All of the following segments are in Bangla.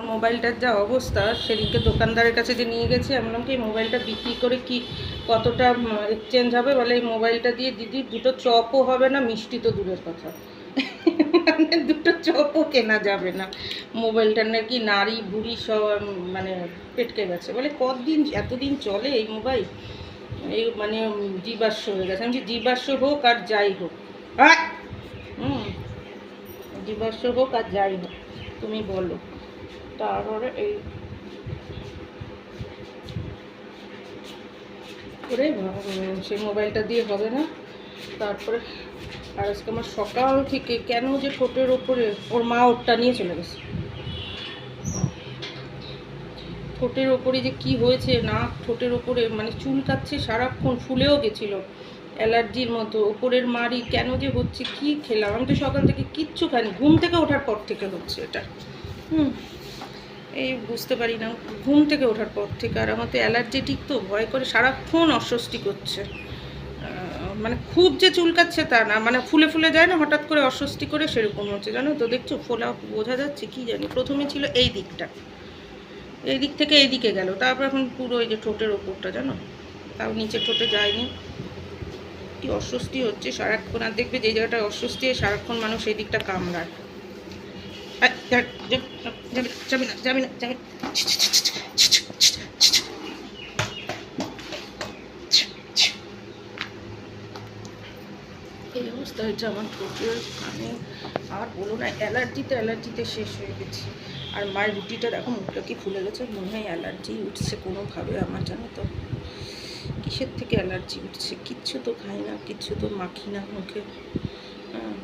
আর মোবাইলটার যা অবস্থা সেদিনকে দোকানদারের কাছে যে নিয়ে গেছি আমি বললাম কি মোবাইলটা বিক্রি করে কি কতটা এক্সচেঞ্জ হবে? বলে এই মোবাইলটা দিয়ে দিদি দুটো চপও হবে না মিষ্টি তো দূরের কথা। মানে দুটো চপও কেনা যাবে না। মোবাইলটা নাকি নারী বুড়ি সব মানে পেটকে গেছে। বলে কতদিন এতদিন চলে এই মোবাইল? এই মানে উম, জীবাশ্ম হয়ে গেছে। আমি জীবাশ্ম হোক আর যাই হোক। হ্যাঁ হুম জীবাশ্ম হোক আর যাই হোক তুমি বলো। তারপরে এই করে সেই মোবাইলটা দিয়ে হবে না। তারপরে আর আজকে আমার সকাল থেকে কেন যে ঠোঁটের ওপরে ওর মা ওরটা নিয়ে চলে গেছে। ঠোঁটের ওপরে যে কি হয়েছে, নাক ঠোঁটের ওপরে মানে চুল কাচ্ছে সারাক্ষণ, ফুলেও গেছিল। অ্যালার্জির মতো, ওপরের মারি কেন যে হচ্ছে, কি খেলাম? আমি তো সকাল থেকে কিচ্ছু খাইনি, ঘুম থেকে ওঠার পর থেকে হচ্ছে এটা। হুম। এই বুঝতে পারি না, ঘুম থেকে ওঠার পর থেকে। আর আমার তো অ্যালার্জেটিক তো, ভয় করে সারাক্ষণ অস্বস্তি করছে। মানে খুব যে চুলকাচ্ছে তা না মানে ফুলে ফুলে যায় না, হঠাৎ করে অস্বস্তি করে সেরকম হচ্ছে। জানো তো, দেখছ, ফোলা বোঝা যাচ্ছে, কি জানি। প্রথমে ছিল এই দিকটা। এই দিক থেকে এই দিকে গেল। তারপর এখন পুরো এই যে ঠোঁটের ওপরটা, জানো? তাও নিচে ঠোঁটে যায়নি। কি অস্বস্তি হচ্ছে সারাক্ষণ। আর দেখবে যে জায়গাটা অস্বস্তি, সারাক্ষণ মানুষ এই দিকটা কামড়ায়। যাবি না যাবি না এই অবস্থা হয়েছে আমার ঠোঁটের কানে আর বলো না অ্যালার্জিতে অ্যালার্জিতে শেষ হয়ে গেছি আর মায়ের রুটিটা দেখো মুখটা কি ফুলে গেছে মনে হয় অ্যালার্জি উঠছে কোনোভাবে আমার জানো তো কিসের থেকে অ্যালার্জি উঠছে কিচ্ছু তো খাই না কিচ্ছু তো মাখি না মুখে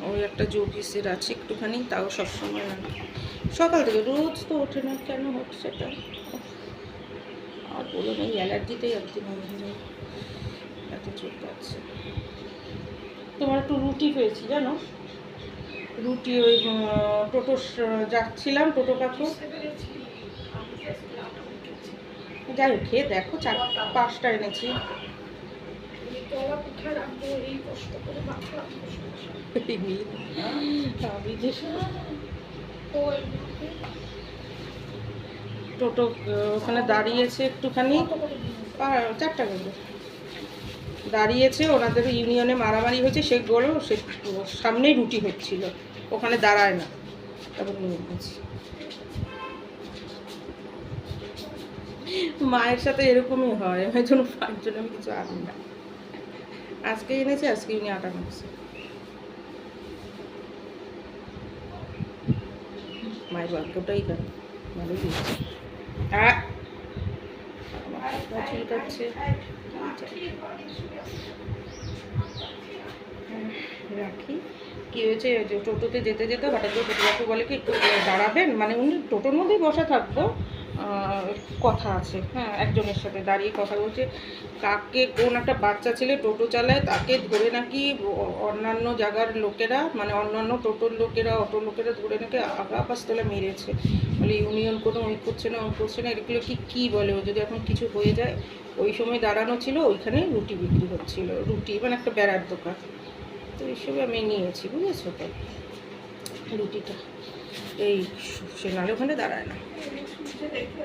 ওই একটা জোভিসের আছে একটুখানি, তাও সবসময় না সকাল থেকে রোজ তো ওঠে না, কেন হচ্ছে এটা? আর বলো না, এই অ্যালার্জিতেই একদিন এত চোখ পাচ্ছে। তোমার একটু রুটি পেয়েছি জানো? রুটি ওই টোটো যাচ্ছিলাম, টোটো কাকু। যাই হোক, খেয়ে দেখো, চার, পাঁচটা এনেছি। আমি যে টোটো ওখানে দাঁড়িয়েছে একটুখানি। পা- চারটা করে দাঁড়িয়েছে ওনাদের ইউনিয়নে মারামারি হয়েছে সে সেগুলো সে সামনেই রুটি হচ্ছিল। ওখানে দাঁড়ায় না। তারপর নিয়ে গেছি। মায়ের সাথে এরকমই হয়। ওই জন্য মায়ের আমি কিছু আনি না। আজকে এনেছে, আজকে উনি আটা মাখছে মায়ের ভাগ্যটাই খারাপ ভালো দিয়েছে আহ! আমার হাতটা রাখি। কি হয়েছে? যে টোটোতে যেতে যেতে হঠাৎ করে টোটো বলে কি একটু দাঁড়াবেন? মানে উনি টোটোর মধ্যেই বসা থাকব কথা আছে। হ্যাঁ একজনের সাথে দাঁড়িয়ে কথা বলছে। কাকে কোন একটা বাচ্চা ছেলে টোটো চালায়, তাকে ধরে নাকি অন্যান্য জায়গার লোকেরা মানে অন্যান্য টোটোর লোকেরা, অটো লোকেরা ধরে নাকি আগা পাস্তলে মেরেছে। বলে, ইউনিয়ন কোনো ওই করছে না ওই করছে না, এগুলো কি, কী বলে? ও যদি এখন কিছু হয়ে যায়, ওই সময় দাঁড়ানো ছিল ওইখানে রুটি বিক্রি হচ্ছিল। রুটি মানে একটা বেড়ার দোকান। তো এইসবে আমি নিয়েছি, বুঝেছ তো? রুটিটা, এই, সে নাহলে ওখানে দাঁড়ায় না। 你真得克